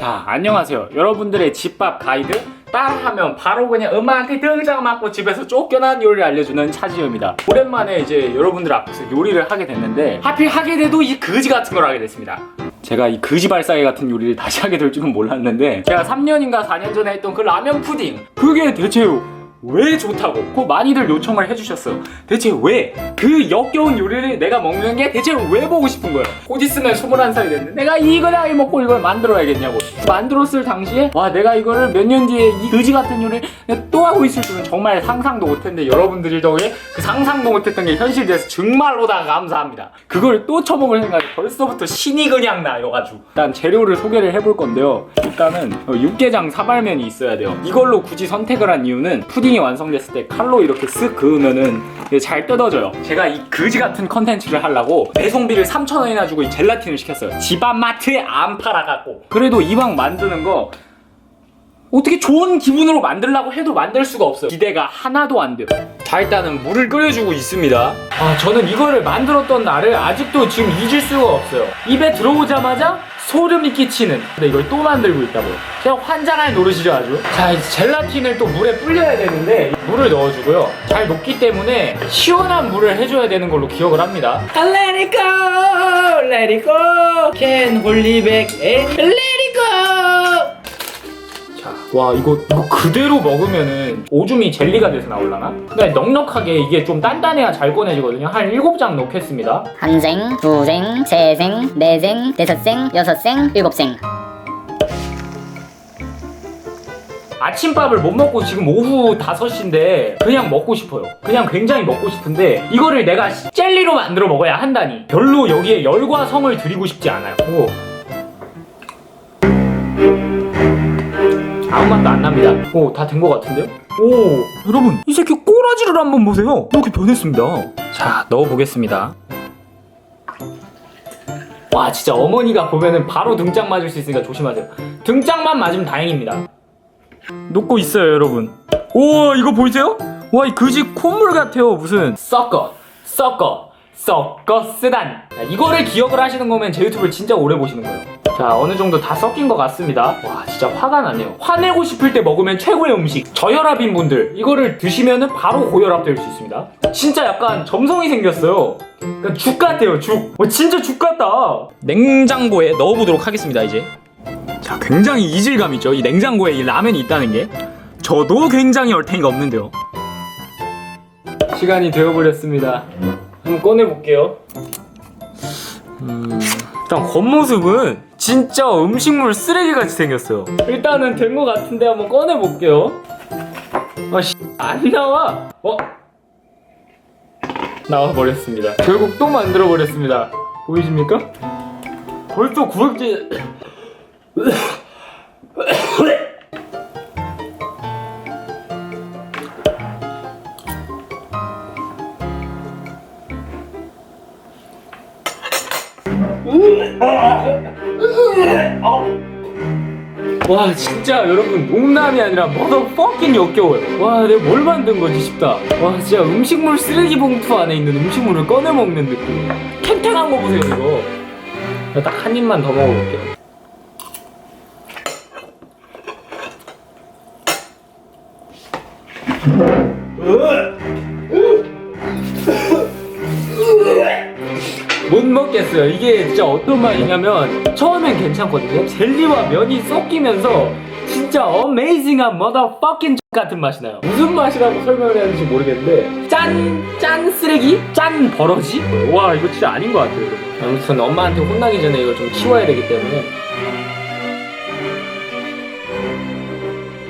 자, 안녕하세요. 여러분들의 집밥 가이드 따라하면 바로 그냥 엄마한테 등장 맞고 집에서 쫓겨난 요리를 알려주는 차지우입니다. 오랜만에 이제 여러분들 앞에서 요리를 하게 됐는데 하필 하게 돼도 이 거지 같은 걸 하게 됐습니다. 제가 이 거지 발사기 같은 요리를 다시 하게 될 줄은 몰랐는데 제가 3년인가 4년 전에 했던 그 라면 푸딩 그게 대체 왜 좋다고? 그 많이들 요청을 해주셨어요. 대체 왜? 그 역겨운 요리를 내가 먹는 게 대체 왜 보고 싶은 거예요 곧 있으면 21살이 됐는데 내가 이걸 아이 먹고 이걸 만들어야겠냐고. 만들었을 당시에 와 내가 이거를 몇 년 뒤에 이 거지 같은 요리를 또 하고 있을 줄은 정말 상상도 못했는데 여러분들이 덕에 그 상상도 못했던 게 현실이 돼서 정말로 다 감사합니다. 그걸 또 처먹을 생각이 벌써부터 신이 그냥 아주. 일단 재료를 소개를 해볼 건데요. 일단은 어, 육개장 사발면이 있어야 돼요. 이걸로 굳이 선택을 한 이유는 푸 딩이 완성됐을 때 칼로 이렇게 쓱 그으면은 잘 뜯어져요 제가 이 거지 같은 컨텐츠를 하려고 배송비를 3,000원이나 주고 이 젤라틴을 시켰어요 집안마트에 안 팔아갖고 그래도 이왕 만드는 거 어떻게 좋은 기분으로 만들려고 해도 만들 수가 없어요. 기대가 하나도 안 돼요. 자, 일단은 물을 끓여주고 있습니다. 아, 저는 이거를 만들었던 날을 아직도 지금 잊을 수가 없어요. 입에 들어오자마자 소름이 끼치는. 근데 이걸 또 만들고 있다고요. 제가 환장할 노릇이죠, 아주. 자, 이제 젤라틴을 또 물에 불려야 되는데 물을 넣어주고요. 잘 녹기 때문에 시원한 물을 해줘야 되는 걸로 기억을 합니다. Let it go, let it go, can go. 자, 와 이거 이거 그대로 먹으면은 오줌이 젤리가 돼서 나올라나? 근데 넉넉하게 이게 좀 단단해야 잘 꺼내지거든요. 한 7장 넣겠습니다. 한 생, 두 생, 세 생, 네 생, 다섯 생, 여섯 생, 일곱 생. 아침밥을 못 먹고 지금 오후 5시인데 그냥 먹고 싶어요. 그냥 굉장히 먹고 싶은데 이거를 내가 젤리로 만들어 먹어야 한다니. 별로 여기에 열과 성을 들이고 싶지 않아요. 오. 아무 맛도 안 납니다. 오, 다 된 것 같은데요? 오, 여러분, 이 새끼 꼬라지를 한번 보세요. 이렇게 변했습니다. 자, 넣어보겠습니다. 와, 진짜 어머니가 보면은 바로 등짝 맞을 수 있으니까 조심하세요. 등짝만 맞으면 다행입니다. 녹고 있어요, 여러분. 오, 이거 보이세요? 와, 이 그지 콧물 같아요, 무슨. 썩거, 썩거, 썩거 쓰단. 자, 이거를 기억을 하시는 거면 제 유튜브를 진짜 오래 보시는 거예요. 자, 어느 정도 다 섞인 것 같습니다. 와, 진짜 화가 나네요. 화내고 싶을 때 먹으면 최고의 음식. 저혈압인 분들, 이거를 드시면 은 바로 고혈압 될 수 있습니다. 진짜 약간 점성이 생겼어요. 그러니까 죽 같아요, 죽. 어, 진짜 죽 같다. 냉장고에 넣어보도록 하겠습니다, 이제. 자, 굉장히 이질감 있죠. 이 냉장고에 이 라면이 있다는 게. 저도 굉장히 얼탱이가 없는데요. 시간이 되어버렸습니다. 한번 꺼내볼게요. 음, 일단 겉모습은 진짜 음식물 쓰레기같이 생겼어요. 일단은 된 것 같은데 한번 꺼내볼게요. 아, 씨, 안 나와. 어? 나와버렸습니다. 결국 또 만들어버렸습니다. 보이십니까? 벌써 구역질. 와 진짜 여러분 농담이 아니라 머더퍼킹 역겨워요. 와 내가 뭘 만든 거지 싶다. 와 진짜 음식물 쓰레기 봉투 안에 있는 음식물을 꺼내 먹는 느낌. 탱탱한 거 보세요 이거. 딱 한 입만 더 먹어볼게요 못 먹겠어요. 이게 진짜 어떤 맛이냐면 처음엔 괜찮거든요. 젤리와 면이 섞이면서 진짜 어메이징한 머더퍼킹 같은 맛이 나요. 무슨 맛이라고 설명을 해야 되는지 모르겠는데 짠! 짠 쓰레기? 짠 버러지? 와 이거 진짜 아닌 것 같아요. 아무튼 엄마한테 혼나기 전에 이걸 좀 치워야 되기 때문에